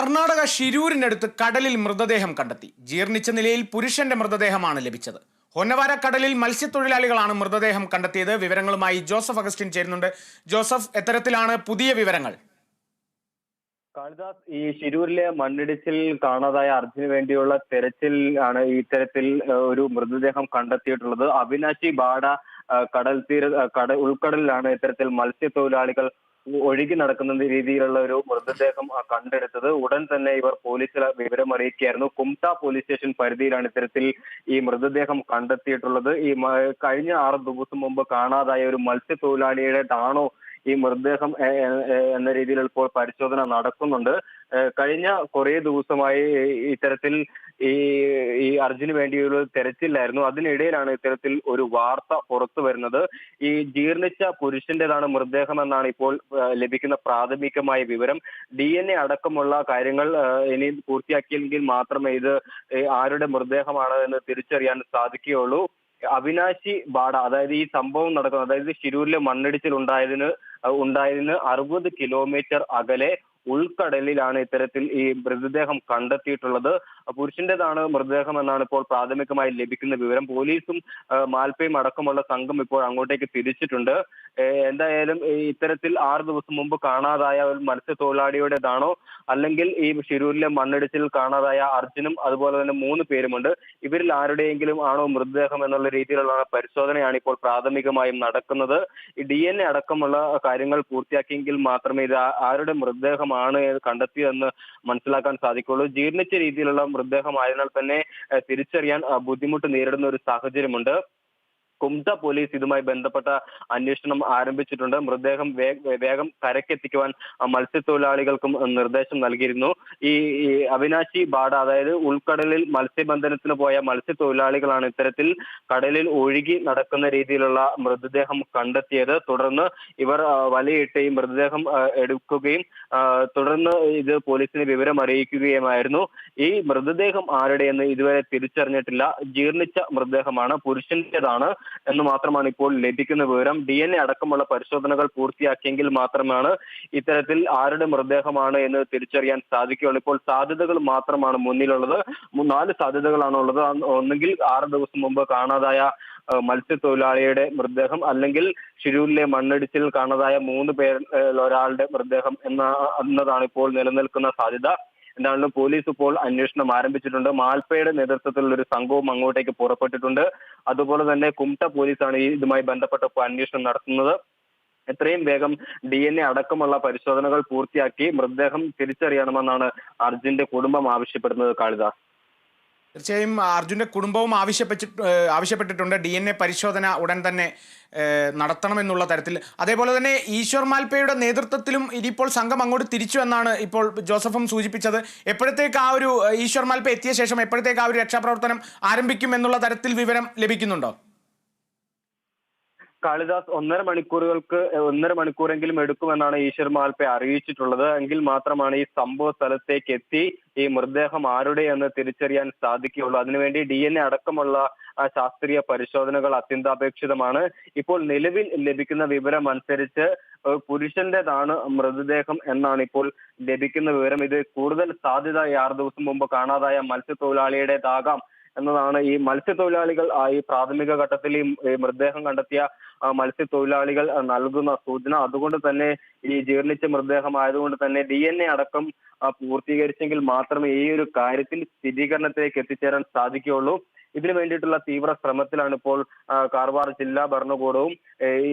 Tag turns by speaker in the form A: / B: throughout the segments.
A: കർണാടക ഷിരൂരിനടുത്ത് കടലിൽ മൃതദേഹം കണ്ടെത്തി. ജീർണിച്ച നിലയിൽ പുരുഷന്റെ മൃതദേഹമാണ് ലഭിച്ചത്. ഹൊന്നവാര കടലിൽ മത്സ്യത്തൊഴിലാളികളാണ് മൃതദേഹം കണ്ടെത്തിയത്. വിവരങ്ങളുമായി ജോസഫ് അഗസ്റ്റിൻ ചേരുന്നുണ്ട്. ജോസഫ് എത്തരത്തിലാണ് പുതിയ വിവരങ്ങൾ.
B: കാളിദാസ് ഈ ശിരൂരിലെ മണ്ണിടിച്ചിൽ കാണാതായ അർജുന് വേണ്ടിയുള്ള തെരച്ചിൽ ആണ് ഇത്തരത്തിൽ ഒരു മൃതദേഹം കണ്ടെത്തിയിട്ടുള്ളത്. അവിനാശി ബാഡ കടൽ തീര കട ഉൾക്കടലിലാണ് ഇത്തരത്തിൽ മത്സ്യത്തൊഴിലാളികൾ ഒഴുകി നടക്കുന്ന രീതിയിലുള്ള ഒരു മൃതദേഹം കണ്ടെടുത്തത്. ഉടൻ തന്നെ ഇവർ പോലീസിൽ വിവരം അറിയിക്കുകയായിരുന്നു. കുംട പോലീസ് സ്റ്റേഷൻ പരിധിയിലാണ് ഇത്തരത്തിൽ ഈ മൃതദേഹം കണ്ടെത്തിയിട്ടുള്ളത്. ഈ കഴിഞ്ഞ ആറ് ദിവസം മുമ്പ് കാണാതായ ഒരു മത്സ്യത്തൊഴിലാളിയുടെ മത്സ്യത്തൊഴിലാളിയുടേതാണോ ഈ മൃതദേഹം എന്ന രീതിയിൽ ഇപ്പോൾ പരിശോധന നടക്കുന്നുണ്ട്. കഴിഞ്ഞ കുറേ ദിവസമായി ഇത്തരത്തിൽ ഈ ഈ അർജുന് വേണ്ടിയുള്ള തെരച്ചിലായിരുന്നു അതിനിടയിലാണ് ഇത്തരത്തിൽ ഒരു വാർത്ത പുറത്തു വരുന്നത്. ഈ ജീർണിച്ച പുരുഷന്റേതാണ് മൃതദേഹം എന്നാണ് ഇപ്പോൾ ലഭിക്കുന്ന പ്രാഥമികമായ വിവരം. ഡി അടക്കമുള്ള കാര്യങ്ങൾ ഇനി പൂർത്തിയാക്കിയെങ്കിൽ മാത്രമേ ഇത് ആരുടെ മൃതദേഹമാണ് എന്ന് തിരിച്ചറിയാൻ സാധിക്കുകയുള്ളൂ. അവിനാശി ബാഡ അതായത് ഈ സംഭവം നടക്കുന്നത് അതായത് ശിരൂരിലെ മണ്ണിടിച്ചിൽ ഉണ്ടായതിന് അഹ് ഉണ്ടായതിന് അറുപത് കിലോമീറ്റർ അകലെ ഉൾക്കടലിലാണ് ഇത്തരത്തിൽ ഈ മൃതദേഹം കണ്ടെത്തിയിട്ടുള്ളത്. പുരുഷന്റേതാണ് മൃതദേഹം എന്നാണ് ഇപ്പോൾ പ്രാഥമികമായി ലഭിക്കുന്ന വിവരം. പോലീസും മാൽപ്പയും അടക്കമുള്ള സംഘം ഇപ്പോൾ അങ്ങോട്ടേക്ക് തിരിച്ചിട്ടുണ്ട്. എന്തായാലും ഇത്തരത്തിൽ ആറ് ദിവസം മുമ്പ് കാണാതായ ഒരു മത്സ്യത്തൊഴിലാളിയുടേതാണോ? അല്ലെങ്കിൽ ഈ ഷിരൂരിലെ മണ്ണിടിച്ചിൽ കാണാതായ അർജുനും അതുപോലെ തന്നെ മൂന്ന് പേരുമുണ്ട്. ഇവരിൽ ആരുടെയെങ്കിലും ആണോ മൃതദേഹം എന്നുള്ള രീതിയിലുള്ള പരിശോധനയാണ് ഇപ്പോൾ പ്രാഥമികമായും നടക്കുന്നത്. ഈ ഡി അടക്കമുള്ള കാര്യങ്ങൾ പൂർത്തിയാക്കിയെങ്കിൽ മാത്രമേ ഇത് ആരുടെ മൃതദേഹമാണ് കണ്ടെത്തിയതെന്ന് മനസ്സിലാക്കാൻ സാധിക്കുള്ളൂ. ജീർണിച്ച രീതിയിലുള്ള മൃതദേഹമായതിനാൽ തന്നെ തിരിച്ചറിയാൻ ബുദ്ധിമുട്ട് നേരിടുന്ന ഒരു സാഹചര്യമുണ്ട്. കുംത പോലീസ് ഇതുമായി ബന്ധപ്പെട്ട അന്വേഷണം ആരംഭിച്ചിട്ടുണ്ട്. മൃതദേഹം വേഗം കരക്കെത്തിക്കുവാൻ മത്സ്യത്തൊഴിലാളികൾക്കും നിർദ്ദേശം നൽകിയിരുന്നു. ഈ അവിനാശി ബാഡ അതായത് ഉൾക്കടലിൽ മത്സ്യബന്ധനത്തിന് പോയ മത്സ്യത്തൊഴിലാളികളാണ് ഇത്തരത്തിൽ കടലിൽ ഒഴുകി നടക്കുന്ന രീതിയിലുള്ള മൃതദേഹം കണ്ടെത്തിയത്. തുടർന്ന് ഇവർ വലയിട്ട് ഈ മൃതദേഹം എടുക്കുകയും തുടർന്ന് ഇത് പോലീസിന് വിവരം അറിയിക്കുകയുമായിരുന്നു. ഈ മൃതദേഹം ആരുടെയെന്ന് ഇതുവരെ തിരിച്ചറിഞ്ഞിട്ടില്ല. ജീർണിച്ച മൃതദേഹമാണ് പുരുഷന്റേതാണ്. എന്ന് മാത്രമാണ് ഇപ്പോൾ ലഭിക്കുന്ന വിവരം. ഡി എൻ എ അടക്കമുള്ള പരിശോധനകൾ പൂർത്തിയാക്കിയെങ്കിൽ മാത്രമാണ് ഇത്തരത്തിൽ ആരുടെ മൃതദേഹമാണ് എന്ന് തിരിച്ചറിയാൻ സാധിക്കുകയുള്ളൂ. ഇപ്പോൾ സാധ്യതകൾ മാത്രമാണ് മുന്നിലുള്ളത്. നാല് സാധ്യതകളാണ് ഉള്ളത് ഒന്നുകിൽ ആറ് ദിവസം മുമ്പ് കാണാതായ മത്സ്യത്തൊഴിലാളിയുടെ മൃതദേഹം അല്ലെങ്കിൽ ഷിരൂരിലെ മണ്ണിടിച്ചിൽ കാണാതായ മൂന്ന് പേരിൽ ഒരാളുടെ മൃതദേഹം എന്ന എന്നതാണ് ഇപ്പോൾ നിലനിൽക്കുന്ന സാധ്യത. എന്താണെങ്കിലും പോലീസ് ഇപ്പോൾ അന്വേഷണം ആരംഭിച്ചിട്ടുണ്ട്. മാൽപ്പയുടെ നേതൃത്വത്തിലുള്ള ഒരു സംഘവും അങ്ങോട്ടേക്ക് പുറപ്പെട്ടിട്ടുണ്ട്. അതുപോലെ തന്നെ കുംട്ട പോലീസാണ് ഈ ഇതുമായി ബന്ധപ്പെട്ട അന്വേഷണം നടത്തുന്നത്. എത്രയും വേഗം ഡി എൻ എ അടക്കമുള്ള പരിശോധനകൾ പൂർത്തിയാക്കി മൃതദേഹം തിരിച്ചറിയണമെന്നാണ് അർജുന്റെ കുടുംബം ആവശ്യപ്പെടുന്നത് കാളിദാസ്.
A: തീർച്ചയായും അർജുന്റെ കുടുംബവും ആവശ്യപ്പെട്ടിട്ട് ആവശ്യപ്പെട്ടിട്ടുണ്ട്. ഡി എൻ എ പരിശോധന ഉടൻ തന്നെ നടത്തണമെന്നുള്ള തരത്തിൽ. അതേപോലെ തന്നെ ഈശ്വർ മാൽപ്പയുടെ നേതൃത്വത്തിലും ഇനിയിപ്പോൾ സംഘം അങ്ങോട്ട് തിരിച്ചു എന്നാണ് ഇപ്പോൾ ജോസഫും സൂചിപ്പിച്ചത്. എപ്പോഴത്തേക്ക് ആ ഒരു ഈശ്വർ മാൽപ്പ എത്തിയ ശേഷം എപ്പോഴത്തേക്ക് ആ ഒരു രക്ഷാപ്രവർത്തനം ആരംഭിക്കും എന്നുള്ള തരത്തിൽ വിവരം ലഭിക്കുന്നുണ്ടോ?
B: കാളിദാസ് ഒന്നര മണിക്കൂറുകൾക്ക് ഒന്നര മണിക്കൂറെങ്കിലും എടുക്കുമെന്നാണ് ഈശ്വർ മാൽപ്പെ അറിയിച്ചിട്ടുള്ളത്. എങ്കിൽ മാത്രമാണ് ഈ സംഭവ സ്ഥലത്തേക്ക് എത്തി ഈ മൃതദേഹം ആരുടെ എന്ന് തിരിച്ചറിയാൻ സാധിക്കുകയുള്ളൂ. അതിനുവേണ്ടി ഡി എൻ എ അടക്കമുള്ള ശാസ്ത്രീയ പരിശോധനകൾ അത്യന്താപേക്ഷിതമാണ്. ഇപ്പോൾ നിലവിൽ ലഭിക്കുന്ന വിവരം അനുസരിച്ച് പുരുഷന്റേതാണ് മൃതദേഹം എന്നാണ് ഇപ്പോൾ ലഭിക്കുന്ന വിവരം. ഇത് കൂടുതൽ സാധ്യത ആറ് ദിവസം മുമ്പ് കാണാതായ മത്സ്യത്തൊഴിലാളിയുടേതാകാം. എന്നതാണ് ഈ മത്സ്യത്തൊഴിലാളികൾ ഈ പ്രാഥമിക ഘട്ടത്തിൽ ഈ മൃതദേഹം കണ്ടെത്തിയ മത്സ്യത്തൊഴിലാളികൾ നൽകുന്ന സൂചന. അതുകൊണ്ട് തന്നെ ഈ ജീർണിച്ച മൃതദേഹം ആയതുകൊണ്ട് തന്നെ ഡി എൻ എ അടക്കം പൂർത്തീകരിച്ചെങ്കിൽ മാത്രമേ ഈ ഒരു കാര്യത്തിൽ സ്ഥിരീകരണത്തിലേക്ക് എത്തിച്ചേരാൻ സാധിക്കുകയുള്ളൂ. ഇതിനു വേണ്ടിയിട്ടുള്ള തീവ്ര ശ്രമത്തിലാണ് ഇപ്പോൾ കാർവാർ ജില്ലാ ഭരണകൂടവും ഈ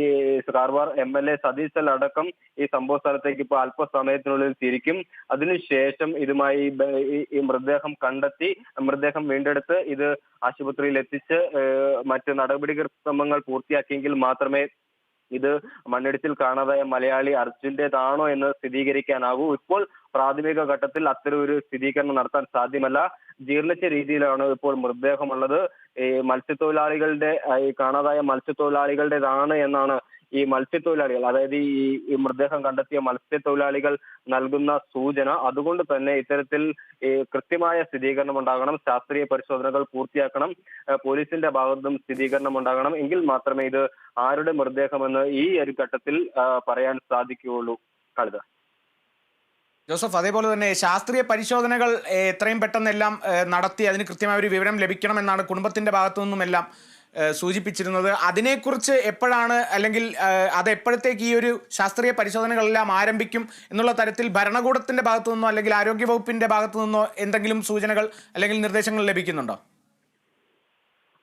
B: കാർവാർ എം എൽ എ സതീശൽ അടക്കം ഈ സംഭവ സ്ഥലത്തേക്ക് ഇപ്പോൾ അല്പസമയത്തിനുള്ളിൽ തിരിക്കും. അതിനുശേഷം ഇതുമായി ഈ മൃതദേഹം കണ്ടെത്തി മൃതദേഹം വീണ്ടെടുത്ത് ഇത് ആശുപത്രിയിൽ എത്തിച്ച് മറ്റ് നടപടി ക്രമങ്ങൾ പൂർത്തിയാക്കിയെങ്കിൽ മാത്രമേ ഇത് മണ്ണിടിച്ചിൽ കാണാതായ മലയാളി അർജുന്റേതാണോ എന്ന് സ്ഥിരീകരിക്കാനാകൂ ഇപ്പോൾ പ്രാഥമിക ഘട്ടത്തിൽ അത്തരം ഒരു സ്ഥിരീകരണം നടത്താൻ സാധ്യമല്ല. ജീർണിച്ച രീതിയിലാണ് ഇപ്പോൾ മൃതദേഹമുള്ളത്. ഈ മത്സ്യത്തൊഴിലാളികളുടെ ഈ കാണാതായ മത്സ്യത്തൊഴിലാളികളുടേതാണ് എന്നാണ് ഈ മത്സ്യത്തൊഴിലാളികൾ അതായത് ഈ മൃതദേഹം കണ്ടെത്തിയ മത്സ്യത്തൊഴിലാളികൾ നൽകുന്ന സൂചന അതുകൊണ്ട് തന്നെ ഇത്തരത്തിൽ കൃത്യമായ സ്ഥിരീകരണം ഉണ്ടാകണം ശാസ്ത്രീയ പരിശോധനകൾ പൂർത്തിയാക്കണം പോലീസിന്റെ ഭാഗത്തും സ്ഥിരീകരണം ഉണ്ടാകണം എങ്കിൽ മാത്രമേ ഇത് ആരുടെ മൃതദേഹമെന്ന് ഈ ഒരു ഘട്ടത്തിൽ പറയാൻ സാധിക്കുകയുള്ളൂ. കളിത
A: ജോസഫ് അതേപോലെ തന്നെ ശാസ്ത്രീയ പരിശോധനകൾ എത്രയും പെട്ടെന്നെല്ലാം നടത്തി അതിന് കൃത്യമായ ഒരു വിവരം ലഭിക്കണമെന്നാണ് കുടുംബത്തിന്റെ ഭാഗത്തു നിന്നുമെല്ലാം സൂചിപ്പിച്ചിരുന്നത്. അതിനെക്കുറിച്ച് എപ്പോഴാണ് അല്ലെങ്കിൽ അത് എപ്പോഴത്തേക്ക് ഈ ഒരു ശാസ്ത്രീയ പരിശോധനകളെല്ലാം ആരംഭിക്കും എന്നുള്ള തരത്തിൽ ഭരണകൂടത്തിന്റെ ഭാഗത്തു നിന്നോ അല്ലെങ്കിൽ ആരോഗ്യവകുപ്പിന്റെ ഭാഗത്തു നിന്നോ എന്തെങ്കിലും സൂചനകൾ അല്ലെങ്കിൽ നിർദ്ദേശങ്ങൾ ലഭിക്കുന്നുണ്ടോ?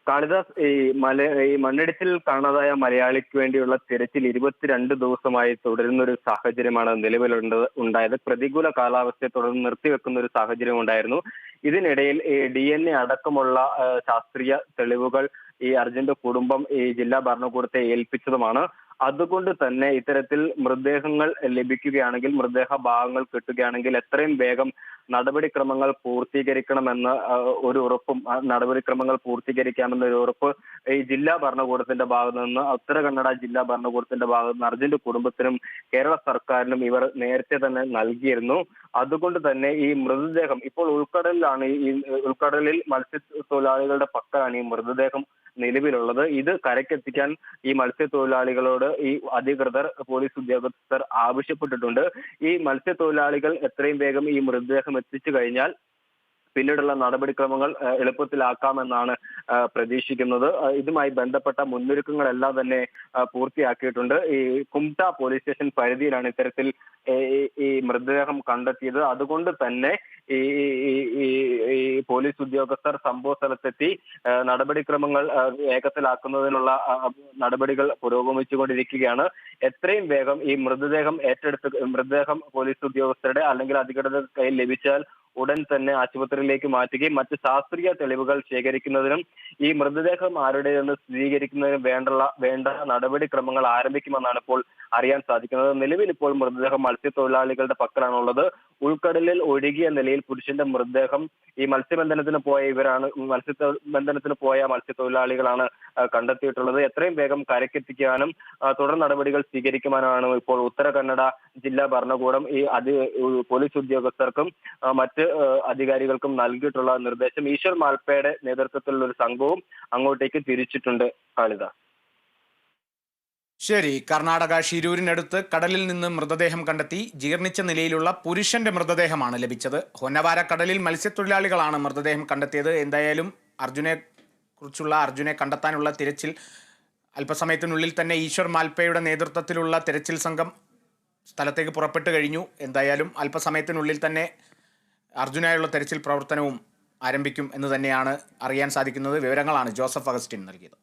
B: കാളിദാസ് ഈ മല ഈ മണ്ണിടിച്ചിൽ കാണാതായ മലയാളിക്ക് വേണ്ടിയുള്ള തിരച്ചിൽ ഇരുപത്തിരണ്ട് ദിവസമായി തുടരുന്ന ഒരു സാഹചര്യമാണ് നിലവിലുണ്ട് ഉണ്ടായത്. പ്രതികൂല കാലാവസ്ഥയെ തുടർന്ന് നിർത്തിവെക്കുന്ന ഒരു സാഹചര്യം ഉണ്ടായിരുന്നു ഇതിനിടയിൽ ഡി എൻ എ അടക്കമുള്ള ശാസ്ത്രീയ തെളിവുകൾ ഈ അർജുന്റെ കുടുംബം ഈ ജില്ലാ ഭരണകൂടത്തെ ഏൽപ്പിച്ചതുമാണ്. അതുകൊണ്ട് തന്നെ ഇത്തരത്തിൽ മൃതദേഹങ്ങൾ ലഭിക്കുകയാണെങ്കിൽ മൃതദേഹ ഭാഗങ്ങൾ കിട്ടുകയാണെങ്കിൽ എത്രയും വേഗം നടപടിക്രമങ്ങൾ പൂർത്തീകരിക്കണമെന്ന് ഒരു ഉറപ്പും നടപടിക്രമങ്ങൾ പൂർത്തീകരിക്കാമെന്ന ഒരു ഉറപ്പ് ഈ ജില്ലാ ഭരണകൂടത്തിന്റെ ഭാഗത്തു നിന്ന് ഉത്തര കന്നഡ ജില്ലാ ഭരണകൂടത്തിന്റെ ഭാഗത്ത് നിന്ന് അർജുന്റെ കുടുംബത്തിനും കേരള സർക്കാരിനും ഇവർ നേരത്തെ തന്നെ നൽകിയിരുന്നു. അതുകൊണ്ട് തന്നെ ഈ മൃതദേഹം ഇപ്പോൾ ഉൾക്കടലിലാണ് ഈ ഉൾക്കടലിൽ മത്സ്യത്തൊഴിലാളികളുടെ പക്കലാണ് ഈ മൃതദേഹം നിലവിലുള്ളത്. ഇത് കരക്കെത്തിക്കാൻ ഈ മത്സ്യത്തൊഴിലാളികളോട് ഈ അധികൃതർ പോലീസ് ഉദ്യോഗസ്ഥർ ആവശ്യപ്പെട്ടിട്ടുണ്ട്. ഈ മത്സ്യത്തൊഴിലാളികൾ എത്രയും വേഗം ഈ മൃതദേഹം എത്തിച്ചു കഴിഞ്ഞാൽ പിന്നീടുള്ള നടപടിക്രമങ്ങൾ എളുപ്പത്തിലാക്കാമെന്നാണ് പ്രതീക്ഷിക്കുന്നത്. ഇതുമായി ബന്ധപ്പെട്ട മുന്നൊരുക്കങ്ങളെല്ലാം തന്നെ പൂർത്തിയാക്കിയിട്ടുണ്ട്. ഈ കുംട്ട പോലീസ് സ്റ്റേഷൻ പരിധിയിലാണ് ഇത്തരത്തിൽ ഈ മൃതദേഹം കണ്ടെത്തിയത്. അതുകൊണ്ട് തന്നെ ഈ ഈ- പോലീസ് ഉദ്യോഗസ്ഥർ സംഭവ സ്ഥലത്തെത്തി നടപടിക്രമങ്ങൾ വേഗത്തിലാക്കുന്നതിനുള്ള നടപടികൾ പുരോഗമിച്ചുകൊണ്ടിരിക്കുകയാണ്. എത്രയും വേഗം ഈ മൃതദേഹം ഏറ്റെടുത്ത് മൃതദേഹം പോലീസ് ഉദ്യോഗസ്ഥരുടെ അല്ലെങ്കിൽ അധികൃതർ കയ്യിൽ ലഭിച്ചാൽ ഉടൻ തന്നെ ആശുപത്രിയിലേക്ക് മാറ്റുകയും മറ്റ് ശാസ്ത്രീയ തെളിവുകൾ ശേഖരിക്കുന്നതിനും ഈ മൃതദേഹം ആരുടേതെന്ന് സ്ഥിരീകരിക്കുന്നതിനും വേണ്ടുള്ള വേണ്ട നടപടിക്രമങ്ങൾ ആരംഭിക്കുമെന്നാണ് ഇപ്പോൾ അറിയാൻ സാധിക്കുന്നത്. നിലവിൽ ഇപ്പോൾ മൃതദേഹം മത്സ്യത്തൊഴിലാളികളുടെ പക്കലാണുള്ളത്. ഉൾക്കടലിൽ ഒഴുകിയ നിലയിൽ പുരുഷന്റെ മൃതദേഹം ഈ മത്സ്യബന്ധനത്തിന് പോയ ഇവരാണ് മത്സ്യബന്ധനത്തിന് പോയ മത്സ്യത്തൊഴിലാളികളാണ് കണ്ടെത്തിയിട്ടുള്ളത്. എത്രയും വേഗം കരക്കെത്തിക്കാനും തുടർ നടപടികൾ സ്വീകരിക്കുവാനുമാണ് ഇപ്പോൾ ഉത്തര കന്നഡ ജില്ലാ ഭരണകൂടം ഈ അതി പോലീസ് ഉദ്യോഗസ്ഥർക്കും മറ്റ് അധികാരികൾക്കും നൽകിയിട്ടുള്ള നിർദ്ദേശം. ഈശ്വർ മാൽപ്പയുടെ നേതൃത്വത്തിലുള്ള ഒരു സംഘവും അങ്ങോട്ടേക്ക് തിരിച്ചിട്ടുണ്ട്. കാളിത
A: ശരി. കർണാടക ഷിരൂരിനടുത്ത് കടലിൽ നിന്ന് മൃതദേഹം കണ്ടെത്തി ജീർണിച്ച നിലയിലുള്ള പുരുഷന്റെ മൃതദേഹമാണ് ലഭിച്ചത്. ഹൊന്നവാര കടലിൽ മത്സ്യത്തൊഴിലാളികളാണ് മൃതദേഹം കണ്ടെത്തിയത്. എന്തായാലും അർജുനെ കുറിച്ചുള്ള അർജുനെ കണ്ടെത്താനുള്ള തിരച്ചിൽ അല്പസമയത്തിനുള്ളിൽ തന്നെ ഈശ്വർ മാൽപ്പയുടെ നേതൃത്വത്തിലുള്ള തിരച്ചിൽ സംഘം സ്ഥലത്തേക്ക് പുറപ്പെട്ട് കഴിഞ്ഞു. എന്തായാലും അല്പസമയത്തിനുള്ളിൽ തന്നെ അർജുനായുള്ള തിരച്ചിൽ പ്രവർത്തനവും ആരംഭിക്കും എന്ന് തന്നെയാണ് അറിയാൻ സാധിക്കുന്നത്. വിവരങ്ങളാണ് ജോസഫ് അഗസ്റ്റിൻ നൽകിയത്.